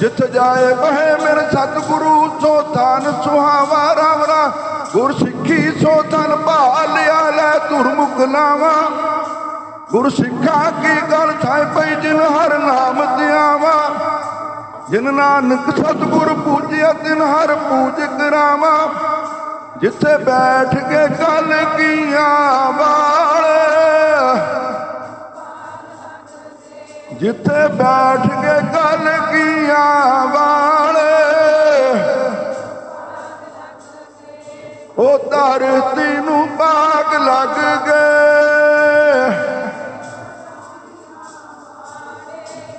ਜਿੱਥ ਜਾਏ ਬਹਿ ਮੇਰੇ ਸਤਿਗੁਰੂ, ਸੋ ਧਨ ਸੁਹਾਵਾ ਰਾਮ ਗੁਰ ਸਿੱਖੀ ਸੋ ਧਨ ਭਾਲਿਆ, ਲੈ ਧੁਰਮੁਖ ਲਾਵਾ। ਗੁਰ ਸਿੱਖਾ ਕੀ ਗੱਲ ਛਾਇ ਪਈ, ਜਿਨ ਹਰ ਨਾਮ ਧਿਆਵਾ। ਜਿਨ ਨਾਨਕ ਸਤਿਗੁਰ ਪੂਜਿਆ, ਤਿਨ ਹਰ ਪੂਜ ਕਰਾਵਾ। ਜਿੱਥੇ ਬੈਠ ਕੇ ਗੱਲ ਕੀਆਂ ਵਾਲੇ ਜਿੱਥੇ ਬੈਠ ਕੇ ਗੱਲ ਕੀਆਂ ਵਾਲੇ ਉਹ ਧਰਤੀ ਨੂੰ ਬਾਗ ਲੱਗ ਗਏ।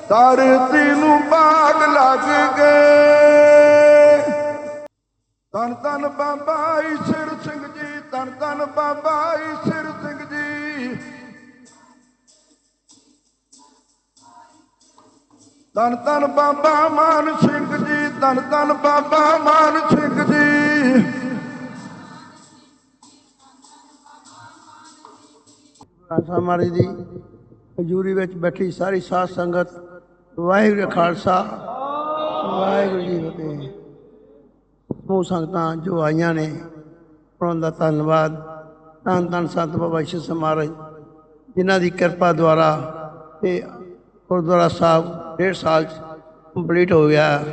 ਧਰਤੀ ਤਨ ਤਨ ਬਾਬਾ ਮਾਨ ਸਿੰਘ ਜੀ ਤਨ ਤਨ ਬਾਬਾ ਮਾਨ ਸਿੰਘ ਜੀ। ਖਾਲਸਾ ਮਹਾਰਾਜ ਦੀ ਹਜ਼ੂਰੀ ਵਿੱਚ ਬੈਠੀ ਸਾਰੀ ਸਾਧ ਸੰਗਤ, ਵਾਹਿਗੁਰੂ ਖਾਲਸਾ, ਵਾਹਿਗੁਰੂ ਜੀ ਫਤਿਹ। ਸਮੂਹ ਸੰਗਤਾਂ ਜੋ ਆਈਆਂ ਨੇ, ਉਹਨਾਂ ਦਾ ਧੰਨਵਾਦ। ਧੰਨ ਧੰਨ ਸੰਤ ਬਾਬਾ ਈਸ਼ਰ ਮਹਾਰਾਜ, ਜਿਨ੍ਹਾਂ ਦੀ ਕਿਰਪਾ ਦੁਆਰਾ ਇਹ ਗੁਰਦੁਆਰਾ ਸਾਹਿਬ ਡੇਢ ਸਾਲ ਚ ਕੰਪਲੀਟ ਹੋ ਗਿਆ।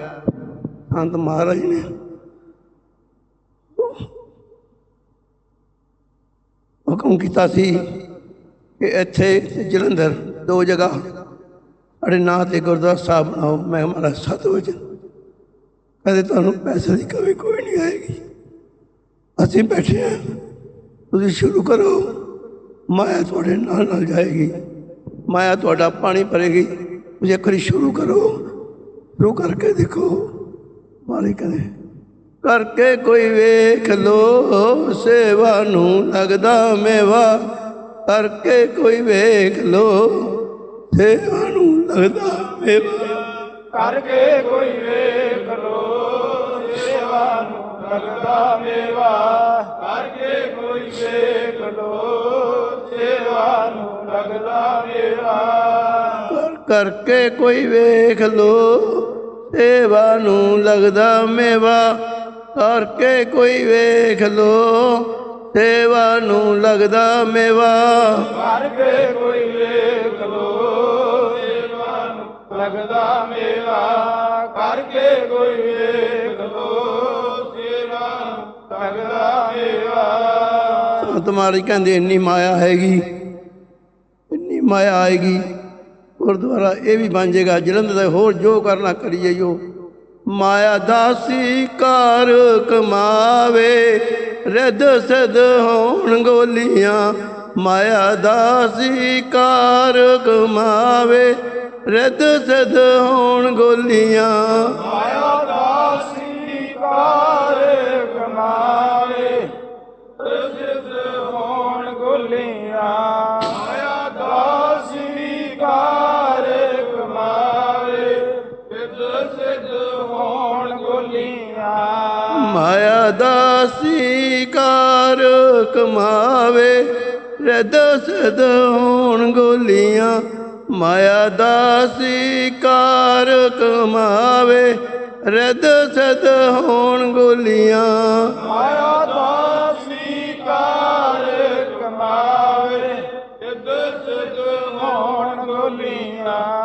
ਸੰਤ ਮਹਾਰਾਜ ਨੇ। ਹੁਕਮ ਕੀਤਾ ਸੀ ਕਿ ਇੱਥੇ ਜਲੰਧਰ ਦੋ ਜਗ੍ਹਾ ਸਾਡੇ ਨਾਂ ਤੇ ਗੁਰਦੁਆਰਾ ਸਾਹਿਬ ਬਣਾਓ ਮੈਂ ਹਮਾਰਾ ਸਤ ਵਜਨ ਕਹਿੰਦੇ ਤੁਹਾਨੂੰ ਪੈਸੇ ਦੀ ਕਮੀ ਕੋਈ ਨਹੀਂ ਆਏਗੀ। ਅਸੀਂ ਬੈਠੇ ਹਾਂ। ਤੁਸੀਂ ਸ਼ੁਰੂ ਕਰੋ। ਮਾਇਆ ਤੁਹਾਡੇ ਨਾਲ ਨਾਲ ਜਾਏਗੀ। ਮਾਇਆ ਤੁਹਾਡਾ ਪਾਣੀ ਭਰੇਗੀ। ਤੁਸੀਂ ਇੱਕ ਵਾਰੀ ਸ਼ੁਰੂ ਕਰੋ ਸ਼ੁਰੂ ਕਰਕੇ ਦੇਖੋ ਮਾਲਿਕ ਕਹਿੰਦੇ ਕਰਕੇ ਕੋਈ ਵੇਖ ਲੋ ਸੇਵਾ ਨੂੰ ਲੱਗਦਾ ਮੇਵਾ ਕਰਕੇ ਕੋਈ ਵੇਖ ਲੋ ਸੇਵਾ ਨੂੰ ਲੱਗਦਾ ਮੇਵਾ ਕਰਕੇ ਕੋਈ ਵੇਖ ਲੋ ਸੇਵਾ ਨੂੰ ਲੱਗਦਾ ਮੇਵਾ ਕਰਕੇ ਕੋਈ ਵੇਖ ਲੋ ਸੇਵਾ ਨੂੰ ਲੱਗਦਾ ਮੇਵਾ ਕਰਕੇ ਕੋਈ ਵੇਖ ਲੋ। ਸੇਵਾ ਨੂੰ ਲੱਗਦਾ ਮੇਵਾ ਕਰਕੇ ਕੋਈ ਵੇਖ ਲੋ। ਸੇਵਾ ਨੂੰ ਲੱਗਦਾ ਮੇਵਾ ਕਰਕੇ ਕੋਈ ਵੇਖ ਲੋ। ਸੇਵਾ ਨੂੰ ਲੱਗਦਾ ਮੇਵਾ ਕਰਕੇ ਕੋਈ ਵੇਖ ਲੋ। ਸੇਵਾ ਨੂੰ ਲੱਗਦਾ ਮੇਵਾ। ਮਹਾਰਾਜ ਕਹਿੰਦੇ ਇੰਨੀ ਮਾਇਆ ਹੈਗੀ ਇੰਨੀ ਮਾਇਆ ਆਏਗੀ ਗੁਰਦੁਆਰਾ ਇਹ ਵੀ ਬਣ ਜਾਏਗਾ। ਜਲੰਧਰ ਦਾ ਹੋਰ ਜੋ ਕਰਨਾ ਕਰੀਏ ਜੋ ਮਾਇਆ ਦਾਸੀ ਕਾਰ ਕਮਾਵੇ, ਰਿੱਧ ਸਦ ਹੋਣ ਗੋਲੀਆਂ। ਮਾਇਆ ਦਾਸੀ ਕਾਰ ਕਮਾਵੇ, ਰਿੱਧ ਸਦ ਹੋਣ ਗੋਲੀਆਂ। ਦਾਸੀ ਕਾਰ ਕਮਾਵੇ ਰਿੱਧ ਸਿਧ ਹੋਣ ਗੋਲੀਆਂ, ਮਾਇਆ ਦਾਸੀ ਕਾਰ ਕਮਾਵੇ ਰਿੱਧ ਸਦ ਹੋਣ ਗੋਲੀਆਂ। ਮਾਇਆ ਦਾਸੀ ਕਾਰ ਕਮਾਵੇ ਸਿੱਧ ਸਿੱਧ ਹੋਣ ਗੋਲੀਆਂ।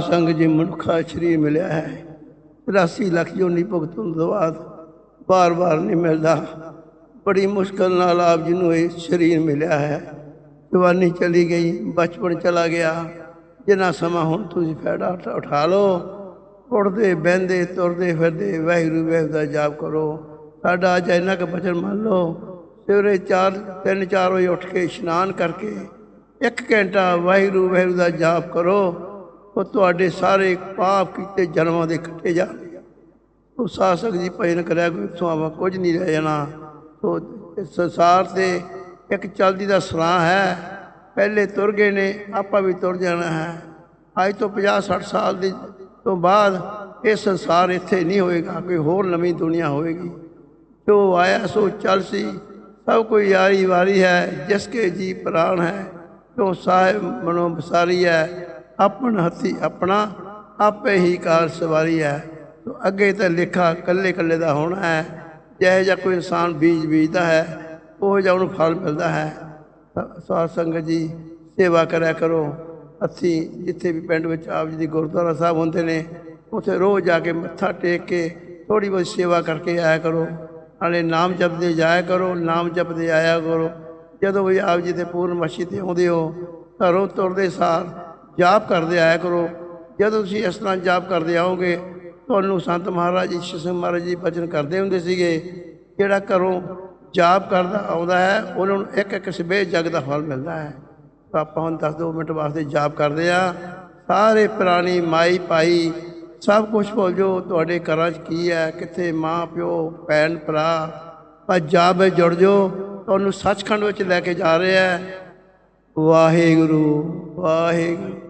ਸੰਗ ਜੀ ਮਨੁੱਖਾ ਸਰੀਰ ਮਿਲਿਆ ਹੈ। 83 ਲੱਖ ਜੋਨੀ ਭੁਗਤਣ ਤੋਂ ਬਾਅਦ ਬਾਰ-ਬਾਰ ਨਹੀਂ ਮਿਲਦਾ। ਬੜੀ ਮੁਸ਼ਕਲ ਨਾਲ ਆਪ ਜੀ ਨੂੰ ਇਹ ਸਰੀਰ ਮਿਲਿਆ ਹੈ। ਜਵਾਨੀ ਚਲੀ ਗਈ, ਬਚਪਨ ਚਲਾ ਗਿਆ। ਜਿੰਨਾ ਸਮਾਂ ਹੁਣ ਤੁਸੀਂ ਫਾਇਦਾ ਉਠਾ- ਉਠਾ ਲਓ। ਉੱਠਦੇ, ਬਹਿੰਦੇ, ਤੁਰਦੇ ਫਿਰਦੇ, ਵਾਹਿਗੁਰੂ ਵਾਹਿਗੁਰੂ ਦਾ ਜਾਪ ਕਰੋ। ਸਾਡਾ ਅੱਜ ਇੰਨਾ ਕੁ ਬਚਨ ਮੰਨ ਲਓ। ਸਵੇਰੇ 4 3 4 ਵਜੇ ਉੱਠ ਕੇ ਇਸ਼ਨਾਨ ਕਰਕੇ ਇੱਕ ਘੰਟਾ ਵਾਹਿਗੁਰੂ ਵਾਹਿਗੁਰੂ ਦਾ ਜਾਪ ਕਰੋ। ਉਹ ਤੁਹਾਡੇ ਸਾਰੇ ਪਾਪ ਕੀਤੇ ਜਨਮਾਂ ਦੇ ਕੱਟੇ ਜਾਣਗੇ ਉਹ ਸਾਸਕ ਜੀ ਭਜਨ ਕਰਿਆ ਕੋਈ ਸੁਆਵਾ ਕੁਝ ਨਹੀਂ ਰਹਿ ਜਾਣਾ। ਸੋ ਸੰਸਾਰ ਤੇ ਇੱਕ ਚਲਦੀ ਦਾ ਸਰਾਂ ਹੈ। ਪਹਿਲੇ ਤੁਰ ਗਏ ਨੇ, ਆਪਾਂ ਵੀ ਤੁਰ ਜਾਣਾ ਹੈ। ਅੱਜ ਤੋਂ 50 60 ਸਾਲ ਦੀ ਤੋਂ ਬਾਅਦ ਇਹ ਸੰਸਾਰ ਇੱਥੇ ਨਹੀਂ ਹੋਏਗਾ, ਕੋਈ ਹੋਰ ਨਵੀਂ ਦੁਨੀਆ ਹੋਏਗੀ। ਜੋ ਆਇਆ ਸੋ ਚੱਲ ਸੀ। ਸਭ ਕੋਈ ਯਾਰੀ ਵਾਰੀ ਹੈ, ਜਿਸ ਕੇ ਜੀ ਪ੍ਰਾਣ ਹੈ। ਕਿਉ ਸਾਹਿਬ ਮਨੋ ਬਸਾਰੀ ਹੈ ਆਪਣ ਹੱਥੀ ਆਪਣਾ, ਆਪੇ ਹੀ ਕਾਰ ਸਵਾਰੀ ਹੈ। ਤੋ ਅੱਗੇ ਤਾਂ ਲਿਖਾ ਕੱਲੇ ਕੱਲੇ ਦਾ ਹੋਣਾ ਹੈ। ਜਿਹੋ ਜਿਹਾ ਕੋਈ ਇਨਸਾਨ ਬੀਜ ਬੀਜਦਾ ਹੈ, ਉਹ ਜਿਹਾ ਉਹਨੂੰ ਫਲ ਮਿਲਦਾ ਹੈ। ਸਾਧ ਸੰਗਤ ਜੀ, ਸੇਵਾ ਕਰਿਆ ਕਰੋ। ਅਸੀਂ ਜਿੱਥੇ ਵੀ ਪਿੰਡ ਵਿੱਚ ਆਪ ਜੀ ਦੀ ਗੁਰਦੁਆਰਾ ਸਾਹਿਬ ਹੁੰਦੇ ਨੇ, ਉੱਥੇ ਰੋਜ਼ ਜਾ ਕੇ ਮੱਥਾ ਟੇਕ ਕੇ ਥੋੜੀ ਬਹੁਤ ਸੇਵਾ ਕਰਕੇ ਆਇਆ ਕਰੋ। ਨਾਲੇ ਨਾਮ ਜਪਦੇ ਜਾਇਆ ਕਰੋ, ਨਾਮ ਜਪਦੇ ਆਇਆ ਕਰੋ। ਜਦੋਂ ਵੀ ਆਪ ਜੀ ਦੇ ਪੂਰਨ ਪੂਰਨਮਾਸ਼ੀ ਤੇ ਆਉਂਦੇ ਹੋ, ਘਰੋਂ ਤੁਰਦੇ ਸਾਰ ਜਾਪ ਕਰਦੇ ਆਇਆ ਕਰੋ। ਜਦੋਂ ਤੁਸੀਂ ਇਸ ਤਰ੍ਹਾਂ ਜਾਪ ਕਰਦੇ ਆਓਗੇ, ਤੁਹਾਨੂੰ ਸੰਤ ਮਹਾਰਾਜ ਜੀ ਸਿੰਘ ਮਹਾਰਾਜ ਜੀ ਬਚਨ ਕਰਦੇ ਹੁੰਦੇ ਸੀਗੇ, ਜਿਹੜਾ ਘਰੋਂ ਜਾਪ ਕਰਦਾ ਆਉਂਦਾ ਹੈ, ਉਹਨਾਂ ਨੂੰ ਇੱਕ ਇੱਕ ਸਵੇਰ ਜਗ ਦਾ ਫਲ ਮਿਲਦਾ ਹੈ। ਤਾਂ ਆਪਾਂ ਹੁਣ 10-2 ਮਿੰਟ ਵਾਸਤੇ ਜਾਪ ਕਰਦੇ ਆ। ਸਾਰੇ ਪ੍ਰਾਣੀ ਮਾਈ ਭਾਈ, ਸਭ ਕੁਝ ਭੁੱਲ ਜਾਓ, ਤੁਹਾਡੇ ਘਰਾਂ 'ਚ ਕੀ ਹੈ, ਕਿੱਥੇ ਮਾਂ, ਪਿਓ, ਭੈਣ, ਭਰਾ ਪਰ ਜਾਪ ਵਿੱਚ ਜੁੜ ਜਾਓ। ਤੁਹਾਨੂੰ ਸੱਚਖੰਡ ਵਿੱਚ ਲੈ ਕੇ ਜਾ ਰਿਹਾ ਹੈ। Waheguru Waheguru.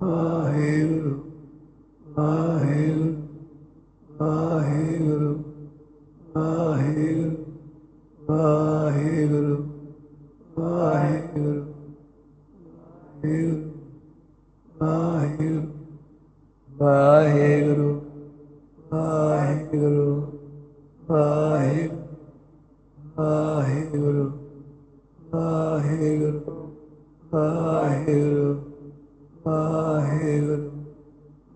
I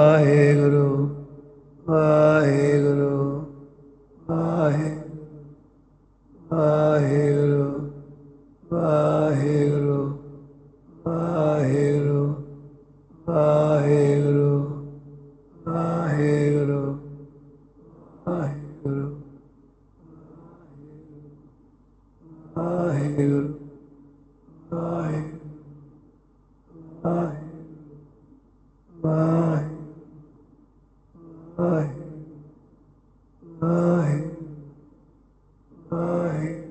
Waheguru Waheguru Vahe, Vahe,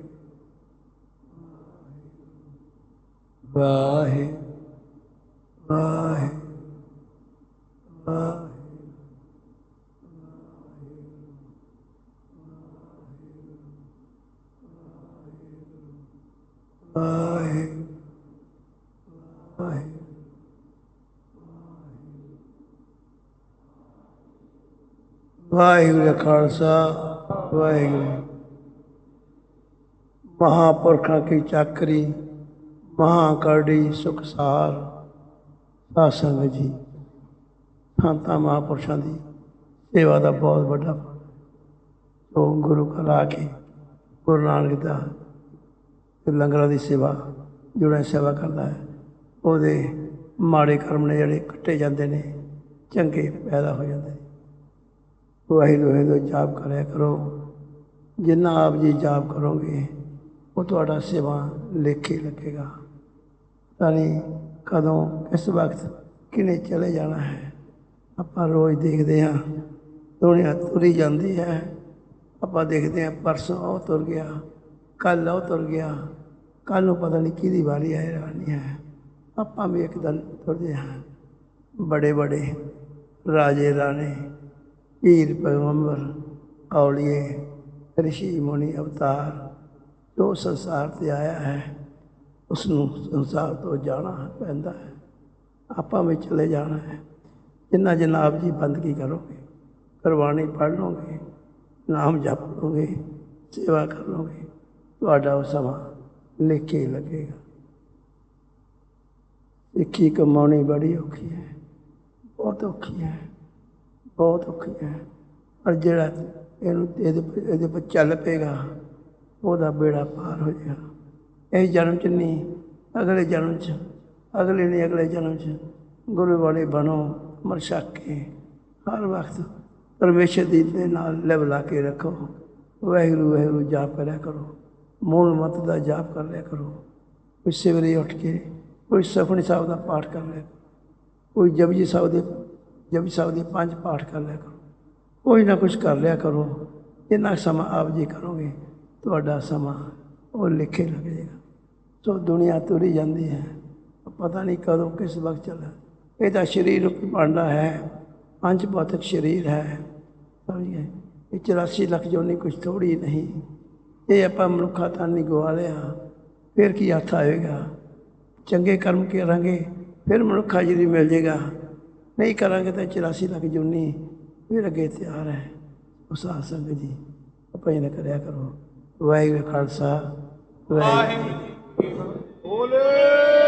Vahe. Waheguru ji ਕਾ ਖਾਲਸਾ, ਵਾਹਿਗੁਰੂ ਜੀ। ਮਹਾਂਪੁਰਖਾਂ ਕੀ ਚਾਕਰੀ, ਮਹਾਂਕਰੜੀ, ਸੁਖਸਾਰ ਸਾਧ ਸੰਗਤ ਜੀ। ਸੰਤਾਂ ਮਹਾਂਪੁਰਸ਼ਾਂ ਦੀ ਸੇਵਾ ਦਾ ਬਹੁਤ ਵੱਡਾ ਫਲ ਗੁਰੂ ਘਰ ਆ ਕੇ ਗੁਰੂ ਨਾਨਕ ਦਾ ਲੰਗਰਾਂ ਦੀ ਸੇਵਾ, ਜਿਹੜਾ ਸੇਵਾ ਕਰਦਾ ਹੈ, ਉਹਦੇ ਮਾੜੇ ਕਰਮ ਨੇ ਜਿਹੜੇ ਕੱਟੇ ਜਾਂਦੇ ਨੇ, ਚੰਗੇ ਪੈਦਾ ਹੋ ਜਾਂਦੇ ਨੇ। ਵਾਹਿਗੁਰੂ ਵਾਹਿਗੁਰੂ ਜਾਪ ਕਰਿਆ ਕਰੋ। ਜਿੰਨਾ ਆਪ ਜੀ ਜਾਪ ਕਰੋਗੇ, ਉਹ ਤੁਹਾਡਾ ਸੇਵਾ ਲੇਖੇ ਲੱਗੇਗਾ। ਪਤਾ ਨਹੀਂ ਕਦੋਂ, ਕਿਸ ਵਕਤ ਕਿਨੇ ਚਲੇ ਜਾਣਾ ਹੈ, ਆਪਾਂ ਰੋਜ਼ ਦੇਖਦੇ ਹਾਂ। ਦੁਨੀਆ ਤੁਰੀ ਜਾਂਦੀ ਹੈ, ਆਪਾਂ ਦੇਖਦੇ ਹਾਂ ਪਰਸੋਂ ਉਹ ਤੁਰ ਗਿਆ ਕੱਲ ਉਹ ਤੁਰ ਗਿਆ ਕੱਲ ਨੂੰ ਪਤਾ ਨਹੀਂ ਕਿਹਦੀ ਵਾਰੀ ਆਏ ਰਾਣੀ ਹੈ। ਆਪਾਂ ਵੀ ਇੱਕ ਦਿਨ ਤੁਰਦੇ ਹਾਂ। ਬੜੇ ਬੜੇ ਰਾਜੇ, ਰਾਣੇ ਪੀਰ ਪੈਗੰਬਰ, ਔਲੀਏ, ਰਿਸ਼ੀ ਮੁਨੀ ਅਵਤਾਰ, ਜੋ ਸੰਸਾਰ ਤੇ ਆਇਆ ਹੈ ਉਸ ਨੂੰ ਸੰਸਾਰ ਤੋਂ ਜਾਣਾ ਪੈਂਦਾ ਹੈ। ਆਪਾਂ ਵੀ ਚਲੇ ਜਾਣਾ ਹੈ। ਜਿੰਨਾ ਜਿੰਨਾ ਆਪ ਜੀ ਬੰਦਗੀ ਕਰੋਗੇ, ਕੁਰਬਾਨੀ ਪੜ੍ਹ ਲਓਗੇ, ਨਾਮ ਜਪ ਲਓਗੇ, ਸੇਵਾ ਕਰ ਲਓਗੇ, ਤੁਹਾਡਾ ਉਹ ਸਮਾਂ ਲਿਖੇ ਲੱਗੇਗਾ। ਸਿੱਖੀ ਕਮਾਉਣੀ ਬੜੀ ਔਖੀ ਹੈ, ਬਹੁਤ ਔਖੀ ਹੈ। ਬਹੁਤ ਔਖੀ ਹੈ। ਪਰ ਜਿਹੜਾ ਇਹਨੂੰ ਇਹਦੇ ਇਹਦੇ ਪਰ ਚੱਲ ਪਏਗਾ, ਉਹਦਾ ਬੇੜਾ ਪਾਰ ਹੋ ਜਾਏਗਾ। ਇਸ ਜਨਮ ਚ ਨਹੀਂ, ਅਗਲੇ ਜਨਮ ਚ, ਅਗਲੇ ਨਹੀਂ, ਅਗਲੇ ਜਨਮ ਚ ਗੁਰੂ ਵਾਲੇ ਬਣੋ, ਅਮਰ ਛਕ। ਕੇ ਹਰ ਵਕਤ ਪਰਮੇਸ਼ਰ ਦੀ ਦੇ ਨਾਲ ਲਿਵਲਾ ਕੇ ਰੱਖੋ। ਵਾਹਿਗੁਰੂ ਵਾਹਿਗੁਰੂ, ਜਾਪ ਕਰਿਆ ਕਰੋ। ਮੂਲ ਮਤ ਦਾ ਜਾਪ ਕਰ ਲਿਆ ਕਰੋ। ਕੋਈ ਸਵੇਰੇ ਉੱਠ ਕੇ, ਕੋਈ ਸਫਣੀ ਸਾਹਿਬ ਦਾ ਪਾਠ ਕਰ ਲਿਆ। ਕਰੋ ਕੋਈ ਜਪਜੀ ਸਾਹਿਬ ਦੇ ਜਪਜੀ ਸਾਹਿਬ ਦੇ ਪੰਜ ਪਾਠ ਕਰ ਲਿਆ ਕਰੋ। ਕੋਈ ਨਾ ਕੁਝ ਕਰ ਲਿਆ ਕਰੋ। ਜਿੰਨਾ ਸਮਾਂ ਆਪ ਜੀ ਕਰੋਗੇ, ਤੁਹਾਡਾ ਸਮਾਂ ਉਹ ਲਿਖੇ ਲੱਗ ਜਾਏਗਾ ਸੋ ਦੁਨੀਆ ਤੁਰੀ ਜਾਂਦੀ ਹੈ। ਪਤਾ ਨਹੀਂ ਕਦੋਂ ਕਿਸ ਵਕਤ ਚੱਲ। ਇਹ ਤਾਂ ਸਰੀਰ ਭਾਂਡਾ ਹੈ। ਪੰਜ ਭੌਤਿਕ ਸਰੀਰ ਹੈ। ਸਮਝਿਏ ਇਹ 84 ਲੱਖ ਜੋ ਨਹੀਂ ਕੁਝ ਥੋੜੀ ਨਹੀਂ। ਇਹ ਆਪਾਂ ਮਨੁੱਖਾ ਤਾਂ ਨਹੀਂ ਗਵਾ ਲਿਆ ਫਿਰ ਕੀ ਹੱਥ ਆਏਗਾ? ਚੰਗੇ ਕਰਮ ਕਰਾਂਗੇ, ਫਿਰ ਮਨੁੱਖਾ ਜਿਹੜੀ ਮਿਲ ਜਾਏਗਾ ਨਹੀਂ ਕਰਾਂਗੇ ਤਾਂ 84 ਲੱਖ ਜੁਨੀ ਵੀ ਅੱਗੇ ਤਿਆਰ ਹੈ। ਉਸ ਆਸੰਗ ਜੀ, ਆਪਾਂ ਇਹਨਾਂ ਨਾ ਕਰਿਆ ਕਰੋ। ਵਾਹਿਗੁਰੂ ਖਾਲਸਾ, ਵਾਹਿਗੁਰੂ ਬੋਲੇ।